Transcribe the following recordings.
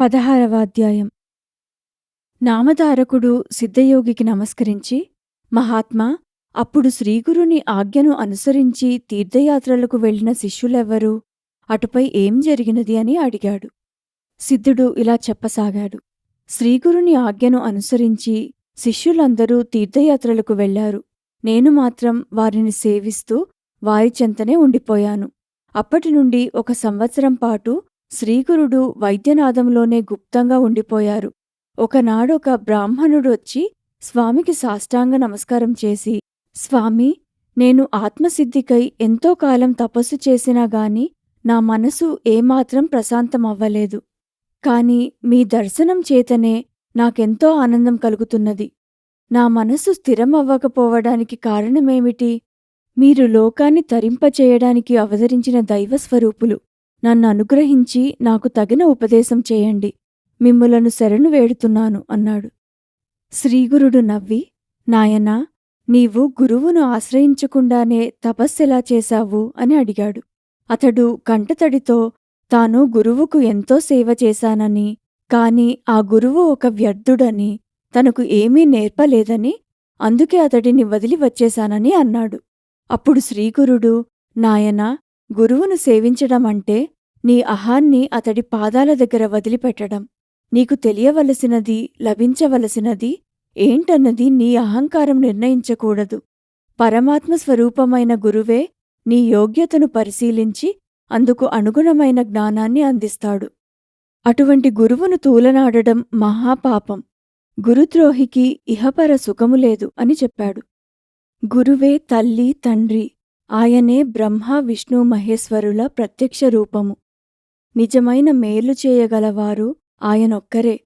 పదహారవ అధ్యాయం. నామధారకుడు సిద్ధయోగికి నమస్కరించి మహాత్మా అప్పుడు శ్రీగురుని ఆజ్ఞను అనుసరించి తీర్థయాత్రలకు వెళ్ళిన శిష్యులెవ్వరు అటుపై ఏం జరిగినది? అని అడిగాడు. సిద్ధుడు ఇలా చెప్పసాగాడు. శ్రీగురుని ఆజ్ఞను అనుసరించి శిష్యులందరూ తీర్థయాత్రలకు వెళ్ళారు నేను మాత్రం వారిని సేవిస్తూ వారి చెంతనే ఉండిపోయాను. అప్పటి నుండి ఒక సంవత్సరం పాటు శ్రీగురుడు వైద్యనాదంలోనే గుప్తంగా ఉండిపోయారు. ఒకనాడొక బ్రాహ్మణుడు వచ్చి స్వామికి సాష్టాంగ నమస్కారం చేసి స్వామి నేను ఆత్మసిద్ధికై ఎంతో కాలం తపస్సు చేసినా గాని నా మనసు ఏమాత్రం ప్రశాంతమవ్వలేదు. కాని మీ దర్శనం చేతనే నాకెంతో ఆనందం కలుగుతున్నది. నా మనసు స్థిరమవ్వకపోవడానికి కారణమేమిటి? మీరు లోకాన్ని తరింపచేయడానికి అవతరించిన దైవస్వరూపులు. నన్ను అనుగ్రహించి నాకు తగిన ఉపదేశం చేయండి. మిమ్ములను శరణు వేడుతున్నాను అన్నాడు. శ్రీగురుడు నవ్వి నాయనా నీవు గురువును ఆశ్రయించకుండానే తపస్సెలా చేశావు? అని అడిగాడు. అతడు కంటతడితో తాను గురువుకు ఎంతో సేవ చేశానని కాని ఆ గురువు ఒక వ్యర్థుడని తనకు ఏమీ నేర్పలేదని అందుకే అతడిని వదిలి వచ్చేశానని అన్నాడు. అప్పుడు శ్రీగురుడు నాయనా గురువును సేవించడమంటే నీ అహాన్ని అతడి పాదాల దగ్గర వదిలిపెట్టడం. నీకు తెలియవలసినది లభించవలసినది ఏంటన్నది నీ అహంకారం నిర్ణయించకూడదు. పరమాత్మ స్వరూపమైన గురువే నీ యోగ్యతను పరిశీలించి అందుకు అనుగుణమైన జ్ఞానాన్ని అందిస్తాడు. అటువంటి గురువును తూలనాడడం మహాపాపం. గురుద్రోహికి ఇహపర సుఖము లేదు అని చెప్పాడు. గురువే తల్లి తండ్రి ఆయనే బ్రహ్మ విష్ణు మహేశ్వరుల ప్రత్యక్ష రూపము. నిజమైన మేలు చేయగలవారు ఆయనొక్కరే.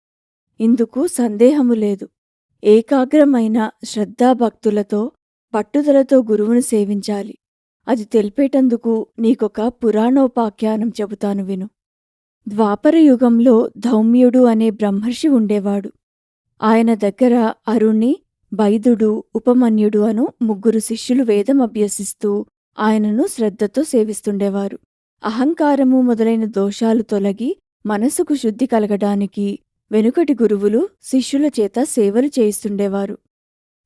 ఇందుకు సందేహము లేదు. ఏకాగ్రమైన శ్రద్ధాభక్తులతో పట్టుదలతో గురువును సేవించాలి. అది తెలిపేటందుకు నీకొక పురాణోపాఖ్యానం చెబుతాను విను. ద్వాపరయుగంలో ధౌమ్యుడు అనే బ్రహ్మర్షి ఉండేవాడు. ఆయన దగ్గర అరుణి బైదుడు ఉపమన్యుడు అను ముగ్గురు శిష్యులు వేదం అభ్యసిస్తూ ఆయనను శ్రద్ధతో సేవిస్తుండేవారు. అహంకారము మొదలైన దోషాలు తొలగి మనసుకు శుద్ధి కలగడానికి వెనుకటి గురువులు శిష్యుల చేత సేవలు చేయిస్తుండేవారు.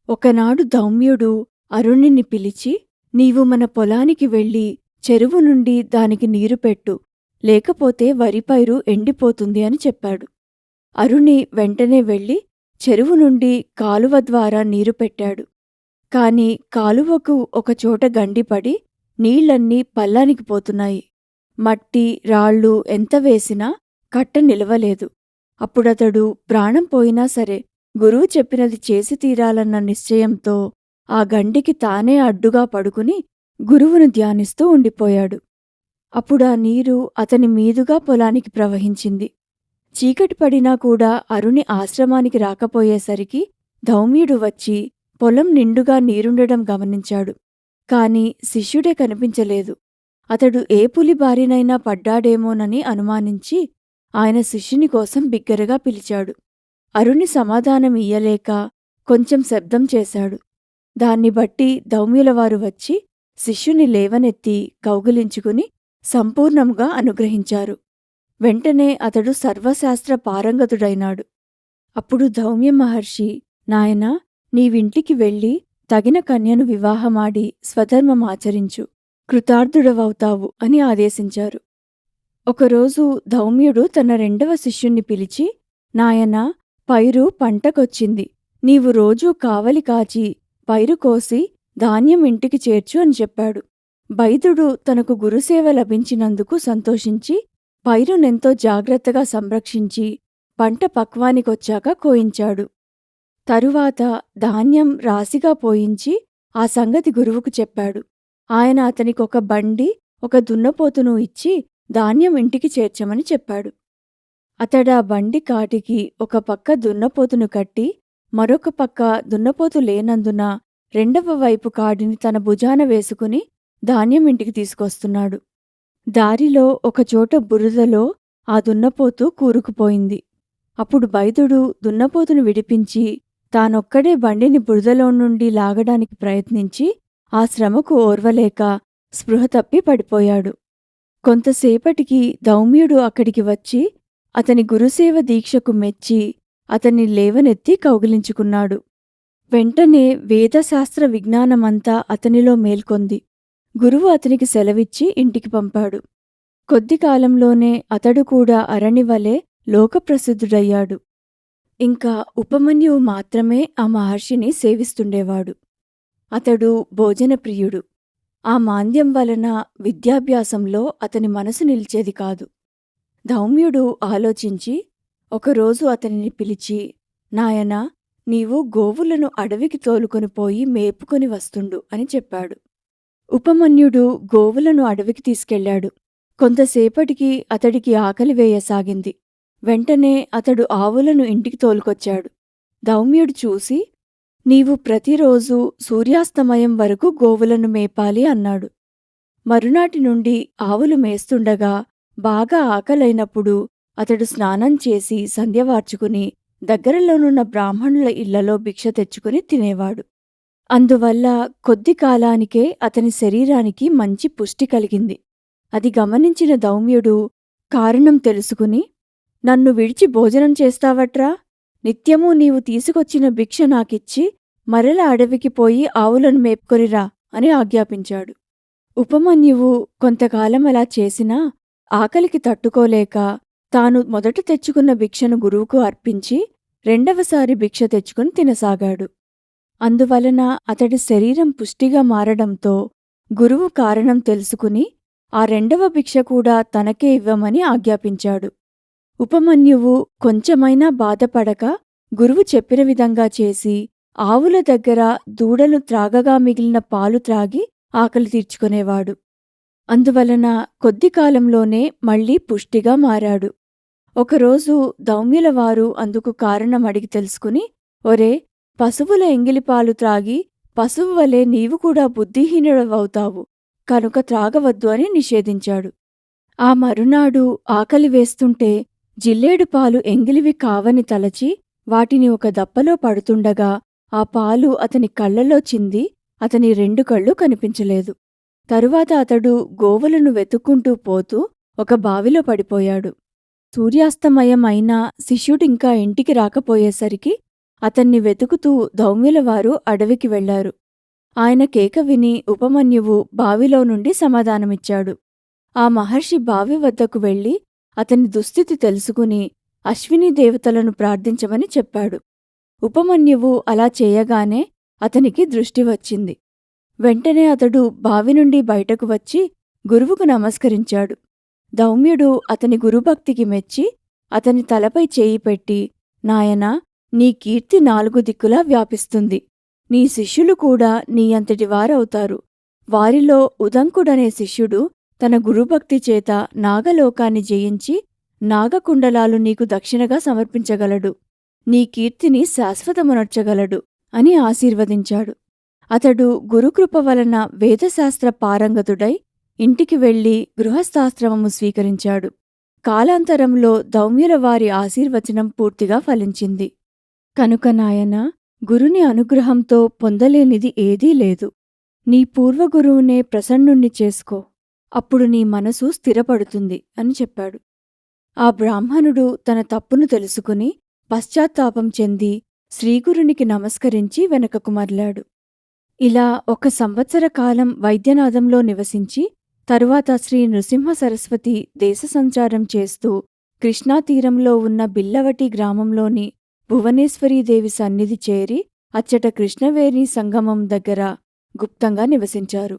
ఒకనాడు దౌమ్యుడు అరుణిని పిలిచి నీవు మన పొలానికి వెళ్ళి చెరువు నుండి దానికి నీరు పెట్టు లేకపోతే వరిపైరు ఎండిపోతుంది అని చెప్పాడు. అరుణి వెంటనే వెళ్ళి చెరువు నుండి కాలువ ద్వారా నీరు పెట్టాడు. కాని కాలువకు ఒకచోట గండిపడి నీళ్ళన్నీ పల్లానికి పోతున్నాయి. మట్టి రాళ్ళు ఎంత వేసినా కట్ట నిలవలేదు. అప్పుడతడు ప్రాణం పోయినా సరే గురువు చెప్పినది చేసి తీరాలన్న నిశ్చయంతో ఆ గండికి తానే అడ్డుగా పడుకుని గురువును ధ్యానిస్తూ ఉండిపోయాడు. అప్పుడా నీరు అతని మీదుగా పొలానికి ప్రవహించింది. చీకటి పడినా కూడా అరుణి ఆశ్రమానికి రాకపోయేసరికి ధౌమ్యుడు వచ్చి పొలం నిండుగా నీరుండడం గమనించాడు. కాని శిష్యుడే కనిపించలేదు. అతడు ఏ పులి బారినైనా పడ్డాడేమోనని అనుమానించి ఆయన శిష్యుని కోసం బిగ్గరగా పిలిచాడు. అరుణి సమాధానమియ్యలేక కొంచెం శబ్దం చేశాడు. దాన్ని బట్టి దౌమ్యులవారు వచ్చి శిష్యుని లేవనెత్తి కౌగిలించుకుని సంపూర్ణంగా అనుగ్రహించారు. వెంటనే అతడు సర్వశాస్త్ర పారంగతుడైనాడు. అప్పుడు ధౌమ్య మహర్షి నాయనా నీవింటికి వెళ్ళి తగిన కన్యను వివాహమాడి స్వధర్మమాచరించు కృతార్థుడవవుతావు అని ఆదేశించారు. ఒకరోజు ధౌమ్యుడు తన రెండవ శిష్యుణ్ణి పిలిచి నాయనా పైరు పంటకొచ్చింది. నీవు రోజూ కావలి కాచి పైరు కోసి ధాన్యం ఇంటికి చేర్చు అని చెప్పాడు. బైదుడు తనకు గురుసేవ లభించినందుకు సంతోషించి పైరునెంతో జాగ్రత్తగా సంరక్షించి పంట పక్వానికొచ్చాక కోయించాడు. తరువాత ధాన్యం రాశిగా పోయించి ఆ సంగతి గురువుకు చెప్పాడు. ఆయన అతనికొక బండి ఒక దున్నపోతును ఇచ్చి ధాన్యం ఇంటికి చేర్చమని చెప్పాడు. అతడా బండి కాటికి ఒక పక్క దున్నపోతును కట్టి మరొక పక్క దున్నపోతు లేనందున రెండవ వైపు కాడిని తన భుజాన వేసుకుని ధాన్యం ఇంటికి తీసుకొస్తున్నాడు. దారిలో ఒకచోట బురదలో ఆ దున్నపోతు కూరుకుపోయింది. అప్పుడు బైదుడు దున్నపోతును విడిపించి తానొక్కడే బండిని బురదలో నుండి లాగడానికి ప్రయత్నించి ఆ శ్రమకు ఓర్వలేక స్పృహ తప్పి పడిపోయాడు. కొంతసేపటికి దౌమ్యుడు అక్కడికి వచ్చి అతని గురుసేవ దీక్షకు మెచ్చి అతన్ని లేవనెత్తి కౌగిలించుకున్నాడు. వెంటనే వేదశాస్త్ర విజ్ఞానమంతా అతనిలో మేల్కొంది. గురువు అతనికి సెలవిచ్చి ఇంటికి పంపాడు. కొద్ది కాలంలోనే అతడు కూడా అరణివలే లోకప్రసిద్ధుడయ్యాడు. ఇంకా ఉపమన్యువు మాత్రమే ఆ మహర్షిని సేవిస్తుండేవాడు. అతడు భోజనప్రియుడు. ఆ మాంద్యం వలన విద్యాభ్యాసంలో అతని మనసు నిలిచేది కాదు. ధౌమ్యుడు ఆలోచించి ఒకరోజు అతనిని పిలిచి నాయనా నీవు గోవులను అడవికి తోలుకొని పోయి మేపుకొని వస్తుండు అని చెప్పాడు. ఉపమన్యుడు గోవులను అడవికి తీసుకెళ్ళాడు కొంతసేపటికి అతడికి ఆకలి వేయసాగింది. వెంటనే అతడు ఆవులను ఇంటికి తోలుకొచ్చాడు. దౌమ్యుడు చూసి నీవు ప్రతిరోజు సూర్యాస్తమయం వరకు గోవులను మేపాలి అన్నాడు. మరునాటి నుండి ఆవులు మేస్తుండగా బాగా ఆకలైనప్పుడు అతడు స్నానం చేసి సంధ్యవార్చుకుని దగ్గరలోనున్న బ్రాహ్మణుల ఇళ్ళలో భిక్ష తెచ్చుకుని తినేవాడు. అందువల్ల కొద్ది కాలానికే అతని శరీరానికి మంచి పుష్టి కలిగింది. అది గమనించిన దౌమ్యుడు కారణం తెలుసుకుని నన్ను విడిచి భోజనం చేస్తావట్రా? నిత్యమూ నీవు తీసుకొచ్చిన భిక్ష నాకిచ్చి మరల అడవికి పోయి ఆవులను మేపుకొనిరా అని ఆజ్ఞాపించాడు. ఉపమన్యువు కొంతకాలం అలా చేసినా ఆకలికి తట్టుకోలేక తాను మొదట తెచ్చుకున్న భిక్షను గురువుకు అర్పించి రెండవసారి భిక్ష తెచ్చుకుని తినసాగాడు. అందువలన అతడి శరీరం పుష్టిగా మారడంతో గురువు కారణం తెలుసుకుని ఆ రెండవ భిక్ష కూడా తనకే ఇవ్వమని ఆజ్ఞాపించాడు. ఉపమన్యువు కొంచెమైనా బాధపడక గురువు చెప్పిన విధంగా చేసి ఆవుల దగ్గర దూడలు త్రాగగా మిగిలిన పాలు త్రాగి ఆకలి తీర్చుకునేవాడు. అందువలన కొద్ది కాలంలోనే మళ్ళీ పుష్టిగా మారాడు. ఒకరోజు దౌమ్యులవారు అందుకు కారణం అడిగి తెలుసుకుని ఒరే పశువుల ఎంగిలిపాలు త్రాగి పశువు వలె నీవు కూడా బుద్ధిహీనుడవవుతావు కనుక త్రాగవద్దు అని నిషేధించాడు. ఆ మరునాడు ఆకలి వేస్తుంటే జిల్లేడు పాలు ఎంగిలివి కావని తలచి వాటిని ఒక దప్పలో పడుతుండగా ఆ పాలు అతని కళ్ళలో చింది అతని రెండు కళ్ళు కనిపించలేదు. తరువాత అతడు గోవులను వెతుక్కుంటూ పోతూ ఒక బావిలో పడిపోయాడు. సూర్యాస్తమయం అయినా శిష్యుడింకా ఇంటికి రాకపోయేసరికి అతన్ని వెతుకుతూ దౌమ్యులవారు అడవికి వెళ్ళారు ఆయన కేక విని ఉపమన్యువు బావిలో నుండి సమాధానమిచ్చాడు. ఆ మహర్షి బావి వద్దకు వెళ్ళి అతని దుస్థితి తెలుసుకుని అశ్విని దేవతలను ప్రార్థించమని చెప్పాడు. ఉపమన్యువు అలా చేయగానే అతనికి దృష్టి వచ్చింది. వెంటనే అతడు బావి నుండి బయటకు వచ్చి గురువుకు నమస్కరించాడు. దౌమ్యుడు అతని గురుభక్తికి మెచ్చి అతని తలపై చేయి పెట్టి నాయనా నీ కీర్తి నాలుగు దిక్కులా వ్యాపిస్తుంది. నీ శిష్యులు కూడా నీ అంతటి వారవుతారు. వారిలో ఉదంకుడనే శిష్యుడు తన గురుభక్తి చేత నాగలోకాన్ని జయించి నాగకుండలాలు నీకు దక్షిణగా సమర్పించగలడు. నీ కీర్తిని శాశ్వతమునర్చగలడు అని ఆశీర్వదించాడు. అతడు గురుకృప వలన వేదశాస్త్ర పారంగతుడై ఇంటికి వెళ్ళి గృహస్థాశ్రమము స్వీకరించాడు. కాలాంతరంలో దౌమ్యుల వారి ఆశీర్వచనం పూర్తిగా ఫలించింది. కనుక నాయన గురుని అనుగ్రహంతో పొందలేనిది ఏదీ లేదు. నీ పూర్వగురువునే ప్రసన్నుణ్ణి చేసుకో. అప్పుడు నీ మనసు స్థిరపడుతుంది అని చెప్పాడు. ఆ బ్రాహ్మణుడు తన తప్పును తెలుసుకుని పశ్చాత్తాపం చెంది శ్రీగురునికి నమస్కరించి వెనకకు మర్లాడు. ఇలా ఒక సంవత్సర కాలం వైద్యనాథంలో నివసించి తరువాత శ్రీ నృసింహ సరస్వతి దేశ సంచారం చేస్తూ కృష్ణాతీరంలో ఉన్న బిల్లవటి గ్రామంలోని భువనేశ్వరీదేవి సన్నిధి చేరి అచ్చట కృష్ణవేణి సంగమం దగ్గర గుప్తంగా నివసించారు.